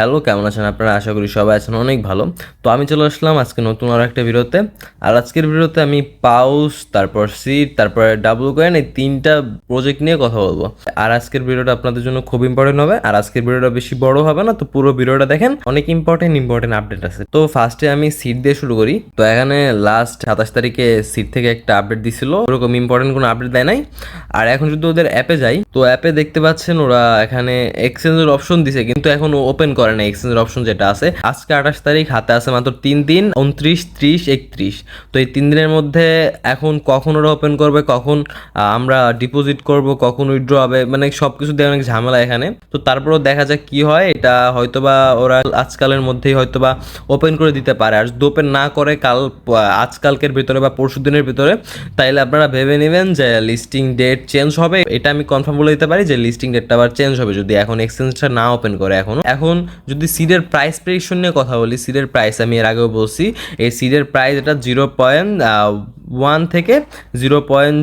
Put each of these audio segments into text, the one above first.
Hello, কেমন আছেন আপনারা? আশা করি সবাই আছেন অনেক ভালো। তো আমি চলে আসলাম আজকে নতুন আর একটা ভিডিওতে। আর আজকের ভিডিওতে আমি পাউস, তারপর সিট তারপর ডাবল কয়েন এই তিনটা প্রজেক্ট নিয়ে কথা বলব। আর আজকের ভিডিওটা আপনাদের জন্য খুব ইম্পর্টেন্ট হবে। আর আজকের ভিডিওটা বেশি বড় হবে না, তো পুরো ভিডিওটা দেখেন। অনেক ইম্পর্টেন্ট ইম্পর্টেন্ট আপডেট আছে। তো ফার্স্টে আমি সিট দিয়ে শুরু করি। তো এখানে লাস্ট সাতাশ তারিখে সিট থেকে একটা আপডেট দিছিল। ওরকম ইম্পর্টেন্ট কোনো আপডেট দেয় নাই। আর এখন যদি ওদের অ্যাপে যাই, তো অ্যাপে দেখতে পাচ্ছেন ওরা এখানে এক্সচেঞ্জের অপশন দিছে। কিন্তু এখন ওপেন করে না এক্সচেঞ্জের অপশন যেটা আছে। আজকে আঠাশ তারিখ, হাতে আছে মাত্র তিন দিন, উনত্রিশ, ত্রিশ, একত্রিশ। তো এই তিন দিনের মধ্যে এখন কখন ওরা ওপেন করবে, কখন আমরা ডিপোজিট করব, কখন উইথড্র হবে মানে সব কিছু দিয়ে অনেক ঝামেলা এখানে। তো তারপরেও দেখা যাক কি হয়, এটা হয়তোবা ওরা আজকালের মধ্যেই হয়তোবা ওপেন করে দিতে পারে। আর যদি ওপেন না করে কাল আজকালকের ভিতরে বা পরশু দিনের ভিতরে, তাইলে আপনারা ভেবে নেবেন যে লিস্টিং ডেট চেঞ্জ হবে। এটা আমি কনফার্ম বলে দিতে পারি যে লিস্টিং ডেটটা আবার চেঞ্জ হবে যদি এখন এক্সচেঞ্জটা না ওপেন করে এখন। এখন যদি সিডের প্রাইস প্রেডিকশন নিয়ে কথা বলি সিডের প্রাইস আমি এর আগেও বলছি, এই সিডের প্রাইস এটা জিরো পয়েন্ট ওয়ান থেকে জিরো পয়েন্ট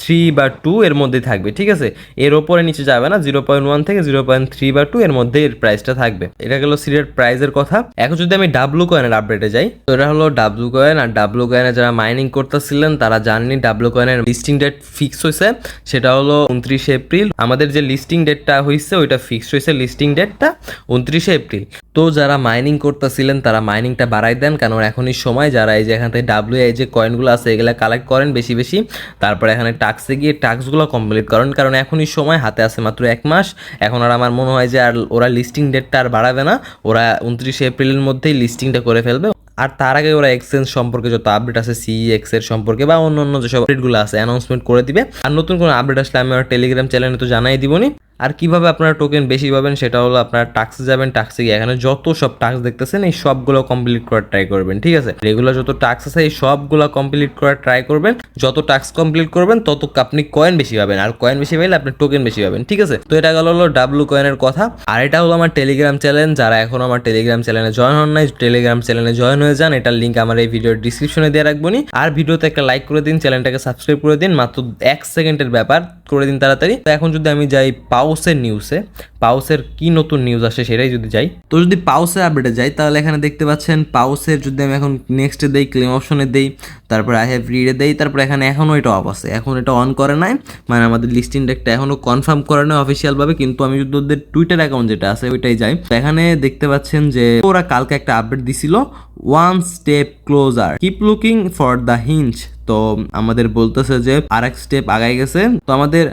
থ্রি বা টু এর মধ্যে থাকবে, ঠিক আছে? এর ওপরে নিচে যাবে না জিরো পয়েন্ট ওয়ান থেকে জিরো পয়েন্ট থ্রি বা টু এর মধ্যে এর প্রাইসটা থাকবে। এটা গেল সিডের প্রাইসের কথা। এখন যদি আমি ডাব্লু কয়েনের আপডেটে যাই, তো এটা হলো ডাব্লু কয়েন আর ডাব্লু কয়েনে যারা মাইনিং করতেছিলেন, তারা জাননি ডাব্লু কয়েনের লিস্টিং ডেট ফিক্স হয়েছে সেটা হলো উনত্রিশে এপ্রিল। আমাদের যে লিস্টিং ডেটটা হয়েছে ওইটা ফিক্সড হয়েছে লিস্টিং ডেটটা উনত্রিশে এপ্রিল। তো যারা মাইনিং করতেছিলেন, তারা মাইনিংটা বাড়াই দেন। কারণ এখনই সময়, যারা এই যে এখান থেকে ডাব্লিউ এই যে কয়েনগুলো আছে, এগুলো কালেক্ট করেন বেশি বেশি। তারপরে এখানে টাক্সে গিয়ে টাক্সগুলো কমপ্লিট করেন। কারণ এখনই সময়, হাতে আছে মাত্র এক মাস। এখন আর আমার মনে হয় যে আর ওরা লিস্টিং ডেটটা আর বাড়াবে না। ওরা উনত্রিশে এপ্রিলের মধ্যেই লিস্টিংটা করে ফেলবে। আর তার আগে ওরা এক্সচেঞ্জ সম্পর্কে যত আপডেট আছে সিএক্স এর সম্পর্কে বা অন্য অন্য যেসব আপডেটগুলো আছে অ্যানাউন্সমেন্ট করে দিবে। আর নতুন কোনো আপডেট আসলে আমি আমার টেলিগ্রাম চ্যানেলে তো জানাই দিবনি আর কীভাবে আপনারা টোকেন বেশি পাবেন সেটা হলো আপনারা টাক্সে যাবেন টাক্সে গিয়ে এখানে যত সব টাক্স দেখতেছেন, এই সবগুলো কমপ্লিট করার ট্রাই করবেন, ঠিক আছে? রেগুলার যত টাক্স আছে, এই সবগুলো কমপ্লিট করার ট্রাই করবেন। যত টাস্ক কমপ্লিট করবেন, তত আপনি কয়েন বেশি পাবেন। আর কয়েন বেশি পাইলে আপনি টোকেন বেশি পাবেন, ঠিক আছে? তো এটা গেল হলো ডাব্লু কয়েনের কথা। আর এটা হলো আমার টেলিগ্রাম চ্যানেল যারা এখন আমার টেলিগ্রাম চ্যানেলে জয়েন হন নাই টেলিগ্রাম চ্যানেলে জয়েন হয়ে যান। এটার লিঙ্ক আমার এই ভিডিওর ডিসক্রিপশনে দিয়ে রাখব নি। আর ভিডিওতে একটা লাইক করে দিন চ্যানেলটাকে সাবস্ক্রাইব করে দিন। মাত্র এক সেকেন্ডের ব্যাপার, করে দিন তাড়াতাড়ি। তো এখন যদি আমি যাই পাউসের নিউজে পাউসের কি নতুন নিউজ আসে সেটাই যদি যাই। তো যদি পাউসের আপডেটে যাই, তাহলে এখানে দেখতে পাচ্ছেন পাউসের যদি আমি এখন নেক্সটে দেই ক্লেম অপশনে দেই, তারপর আই হ্যাভ রিডে দেই, তারপর এখানে এখনও এটা অফ আছে। এখন এটা অন করে নাই। মানে আমাদের লিস্টিং ডেকটা এখনও কনফার্ম করে নাই অফিসিয়ালভাবে কিন্তু আমি যদি ওদের টুইটার অ্যাকাউন্ট যেটা আছে, ওইটাই যাই। এখানে দেখতে পাচ্ছেন যে ওরা কালকে একটা আপডেট দিছিল one step closer keep looking for the hints তো আমাদের বলতেছে যে আর এক স্টেপ আগায় গেছে। তো আমাদের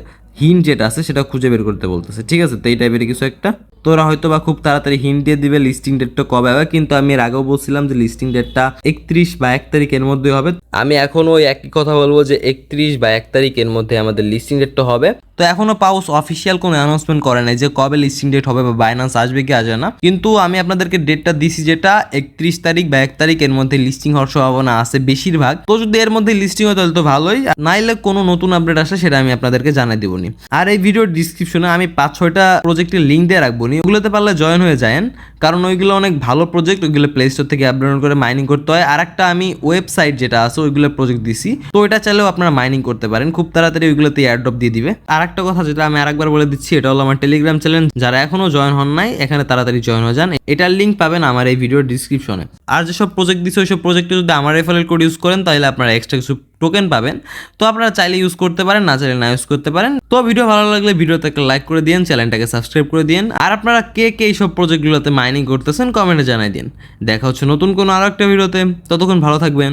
হিন্ট যেটা আছে, সেটা খুঁজে বের করতে বলতেছে। ঠিক আছে? তো এই টাইপের কিছু একটা তো ওরা হয়তো বা খুব তাড়াতাড়ি হিন্ট দিয়ে দিবে লিস্টিং ডেটটা কবে হবে কিন্তু আমি এর আগেও বলছিলাম যে লিস্টিং ডেটটা একত্রিশ বা এক তারিখের মধ্যে হবে। আমি এখন ওই একই কথা বলব যে একত্রিশ বা এক তারিখের মধ্যে আমাদের লিস্টিং ডেটটা হবে। তো এখনও পাউস অফিসিয়াল কোনো অ্যানাউন্সমেন্ট করে নাই যে কবে লিস্টিং ডেট হবে বা বাইনান্স আসবে কি আসবে না। কিন্তু আমি আপনাদেরকে ডেটটা দিছি যেটা একত্রিশ তারিখ বা এক তারিখের মধ্যে লিস্টিং হওয়ার সম্ভাবনা আছে বেশিরভাগ। তো যদি এর মধ্যে লিস্টিং হয় তাহলে তো ভালোই নাইলে কোনো নতুন আপডেট আসে সেটা আমি আপনাদেরকে জানাই দিবনি। আর এই ভিডিওর ডিসক্রিপশনে আমি পাঁচ ছয়টা প্রজেক্টের লিঙ্ক দিয়ে রাখব নি ওগুলোতে পারলে জয়েন হয়ে যায়েন কারণ ওইগুলো অনেক ভালো প্রজেক্ট ওইগুলো প্লে স্টোর থেকে আপডাউন করে মাইনিং করতে হয়। আর একটা আমি ওয়েবসাইট যেটা আছে, ওইগুলো প্রজেক্ট দিছি। তো ওইটা চাইলেও আপনারা মাইনিং করতে পারেন। খুব তাড়াতাড়ি ওইগুলোতে এয়ারড্রপ দিয়ে দিবে। আর একটা কথা যেটা আমি আরেকবার বলে দিচ্ছি, এটা হলো আমার টেলিগ্রাম চ্যানেল যারা এখনও জয়েন হন নাই, এখানে তাড়াতাড়ি জয়েন হয়ে যান। এটার লিঙ্ক পাবেন আমার এই ভিডিওর ডিসক্রিপশনে আর যেসব প্রজেক্ট দিচ্ছে ওইসব প্রজেক্টে যদি আমার রেফারেল কোড ইউজ করেন, তাহলে আপনারা এক্সট্রা কিছু টোকেন পাবেন। তো আপনারা চাইলে ইউজ করতে পারেন, না চাইলে না ইউজ করতে পারেন। তো ভিডিও ভালো লাগলে ভিডিওতে একটা লাইক করে দিন চ্যানেলটাকে সাবস্ক্রাইব করে দিন আর আপনারা কে কে এইসব প্রজেক্টগুলোতে মাইনিং করতেছেন কমেন্টে জানাই দিন। দেখা হচ্ছে নতুন কোনো আরও একটা ভিডিওতে ততক্ষণ ভালো থাকবেন,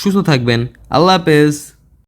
সুস্থ থাকবেন। আল্লাহ হাফেজ।